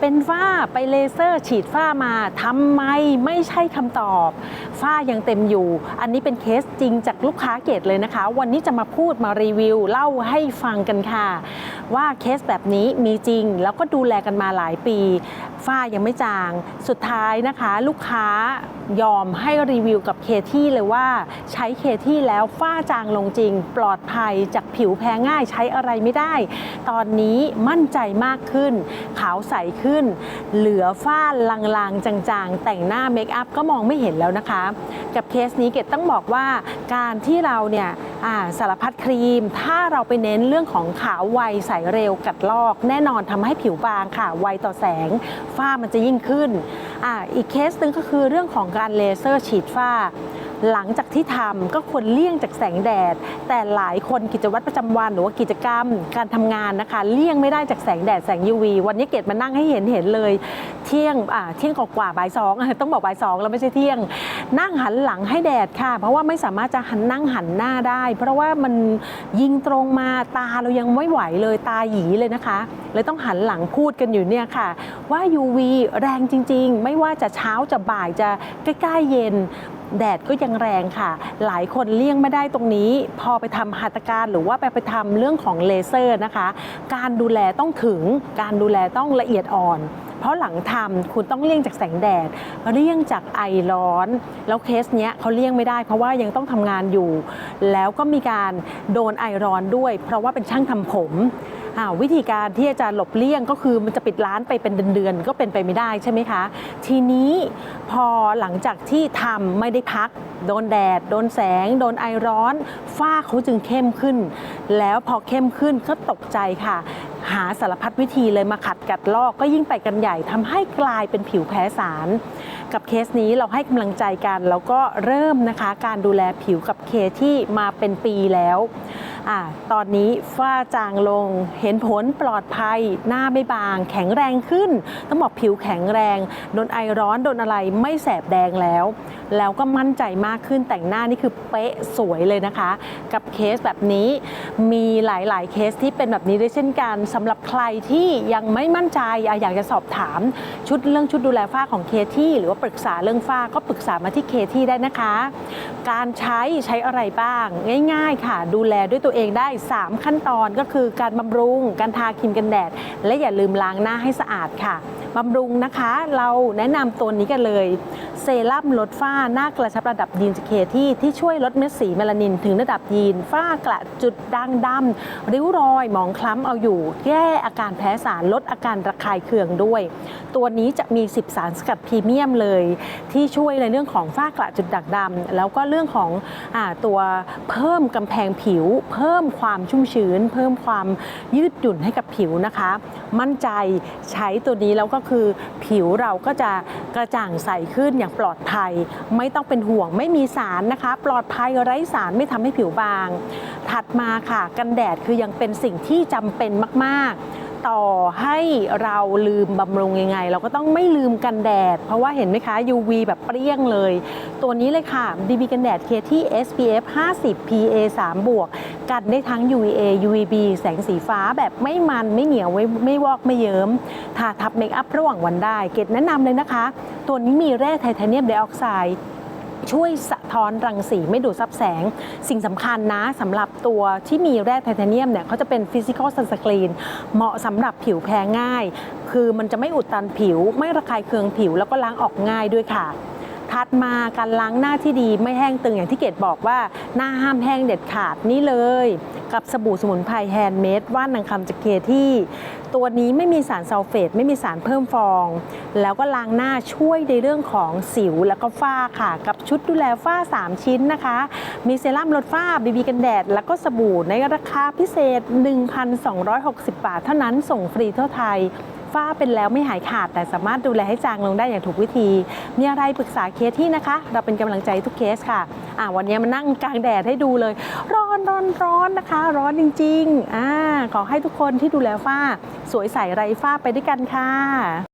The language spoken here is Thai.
เป็นฝ้าไปเลเซอร์ฉีดฝ้ามาทำไมไม่ใช่คำตอบ ฝ้ายังเต็มอยู่ อันนี้เป็นเคสจริงจากลูกค้าเกตเลยนะคะ วันนี้จะมาพูดมารีวิว เล่าให้ฟังกันค่ะ ว่าเคสแบบนี้มีจริงแล้วก็ดูแลกันมาหลายปี ฝ้ายังไม่จาง สุดท้ายนะคะ ลูกค้ายอมให้รีวิวกับเคที่เลยว่า ใช้เคที่แล้วฝ้าจางลงจริง ปลอดภัยจากผิวแพ้ง่ายใช้อะไรไม่ได้ ตอนนี้มั่นใจมากขึ้น ขาวใสขึ้น เหลือฝ้าลางๆ จางๆ แต่งหน้าเมคอัพก็มองไม่เห็นแล้วนะคะ กับเคสนี้เกดต้องบอกว่าการที่เราเนี่ย สารพัดครีม ถ้าเราไปเน้นเรื่องของขาวไวใสเร็วกัดลอก แน่นอนทำให้ผิวบางค่ะ ไวต่อแสง ฝ้ามันจะยิ่งขึ้นออีกเคสหนึ่งก็คือเรื่องของการเลเซอร์ฉีดฝ้า หลังจากที่ทำก็ควรเลี่ยงจากแสงแดด แต่หลายคนกิจวัตรประจำวันหรือว่ากิจกรรม การทำงานนะคะ เลี่ยงไม่ได้จากแสงแดดแสง UV วันนี้เกดมานั่งให้เห็นเห็นเลย เที่ยงอ่าเที่ยงกว่าบ่ายสองต้องบอกบ่ายสองแล้วไม่ใช่เที่ยง นั่งหันหลังให้แดดค่ะ เพราะว่าไม่สามารถจะหันนั่งหันหน้าได้ เพราะว่ามันยิงตรงมาตาเรายังไม่ไหวเลยตาหยีเลยนะคะ เลยต้องหันหลังพูดกันอยู่เนี่ยค่ะ ว่า UV แรงจริง ๆ ไม่ว่าจะเช้าจะบ่ายจะใกล้ๆเย็นแดดก็ยังแรงค่ะ หลายคนเลี่ยงไม่ได้ตรงนี้ พอไปทำหัตถการหรือว่าไปไปทำเรื่องของเลเซอร์นะคะ การดูแลต้องถึง การดูแลต้องละเอียดอ่อน เพราะหลังทำคุณต้องเลี่ยงจากแสงแดดเลี่ยงจากไอร้อน แล้วเคสเนี้ยเขาเลี่ยงไม่ได้ เพราะว่ายังต้องทำงานอยู่ แล้วก็มีการโดนไอร้อนด้วย เพราะว่าเป็นช่างทำผม วิธีการที่จะหลบเลี่ยงก็คือมันจะปิดร้านไปเป็นเดือนๆก็เป็นไปไม่ได้ใช่ไหมคะ ทีนี้พอหลังจากที่ทำไม่ได้พัก โดนแดด โดนแสง โดนไอร้อนฝ้าเขาจึงเข้มขึ้น แล้วพอเข้มขึ้นก็ตกใจค่ะหาสารพัดวิธีเลยมาขัดกัดลอกก็ยิ่งไปกันใหญ่ทำให้กลายเป็นผิวแพ้สาร กับเคสนี้เราให้กำลังใจกัน แล้วก็เริ่มนะคะการดูแลผิวกับเคที่มาเป็นปีแล้ว อาตอนนี้ฝ้าจางลงเห็นผลปลอดภัย หน้าไม่บาง แข็งแรงขึ้น ต้องบอกผิวแข็งแรงโดนไอร้อนโดนอะไรไม่แสบแดงแล้ว แล้วก็มั่นใจมากขึ้นแต่งหน้านี่คือเป๊ะสวยเลยนะคะ กับเคสแบบนี้มีหลาย ๆ เคสที่เป็นแบบนี้ด้วยเช่นกันสำหรับใครที่ยังไม่มั่นใจอะอยากจะสอบถามชุดเรื่องชุดดูแลฝ้าของเคที่หรือว่าปรึกษาเรื่องฝ้าก็ปรึกษามาที่เคที่ได้นะคะ การใช้ใช้อะไรบ้าง ง่าย ๆ ค่ะ ดูแลด้วยตัวเองได้ 3 ขั้นตอนก็คือการบำรุง การทาครีมกันแดด และอย่าลืมล้างหน้าให้สะอาดค่ะบำรุงนะคะ เราแนะนำตัวนี้กันเลย เซรั่มลดฝ้าหน้ากระชับระดับยีนเคที่ที่ช่วยลดเม็ดสีเมลานิน ถึงระดับยีนฝ้ากระจุดด่างดำริ้วรอยหมองคล้ำเอาอยู่ แก้อาการแพ้สารลดอาการระคายเคืองด้วย ตัวนี้จะมี 10 สารสกัดพรีเมียมเลย ที่ช่วยในเรื่องของฝ้ากระจุดด่างดำแล้วก็เรื่องของอตัวเพิ่มกำแพงผิว เพิ่มความชุ่มชื้น เพิ่มความยืดหยุ่นให้กับผิวนะคะ มั่นใจใช้ตัวนี้แล้วก็คือผิวเราก็จะกระจ่างใสขึ้นอย่างปลอดภัยไม่ต้องเป็นห่วงไม่มีสารนะคะ ปลอดภัยไร้สารไม่ทำให้ผิวบาง ถัดมาค่ะ กันแดดคือยังเป็นสิ่งที่จำเป็นมากๆ ต่อให้เราลืมบำรุงยังไง เราก็ต้องไม่ลืมกันแดด เพราะว่าเห็นไหมคะ UV แบบเปรี้ยงเลย ตัวนี้เลยค่ะ DB กันแดดเคที่ SPF 50 PA 3 บวก กันได้ทั้ง UVA UVB แสงสีฟ้าแบบไม่มันไม่เหนียวไม่ไม่วอกไม่เยิ้มทาทับเมคอัพระหว่างวันได้ เกดแนะนำเลยนะคะ ตัวนี้มีแร่ไทเทเนียมไดออกไซด์ ช่วยสะท้อนรังสีไม่ดูดซับแสง สิ่งสำคัญนะสำหรับตัวที่มีแร่ไทเทเนียมเนี่ยเขาจะเป็นฟิสิกอลซันสกรีนเหมาะสำหรับผิวแพ้ง่าย คือมันจะไม่อุดตันผิว ไม่ระคายเคืองผิวแล้วก็ล้างออกง่ายด้วยค่ะ ถัดมาการล้างหน้าที่ดีไม่แห้งตึงอย่างที่เกดบอกว่าหน้าห้ามแห้งเด็ดขาดนี่เลย กับสบู่สมุนไพรแฮนด์เมดว่านนางคำจากเคที่ ตัวนี้ไม่มีสารซัลเฟต ไม่มีสารเพิ่มฟอง แล้วก็ล้างหน้าช่วยในเรื่องของสิวแล้วก็ฝ้าค่ะ กับชุดดูแลฝ้า 3 ชิ้นนะคะ มีเซรั่มลดฝ้าบีบีกันแดด แล้วก็สบู่ในราคาพิเศษ 1,260 บาท เท่านั้นส่งฟรีทั่วไทย ฝ้าเป็นแล้วไม่หายขาด แต่สามารถดูแลให้จางลงได้อย่างถูกวิธี มีอะไรปรึกษาเคสที่นะคะ เราเป็นกำลังใจทุกเคสค่ะอ่าวันนี้มานั่งกลางแดดให้ดูเลย ร้อนร้อนร้อนนะคะ ร้อนจริงๆอ่าขอให้ทุกคนที่ดูแลฝ้า สวยใสไร้ฝ้าไปด้วยกันค่ะ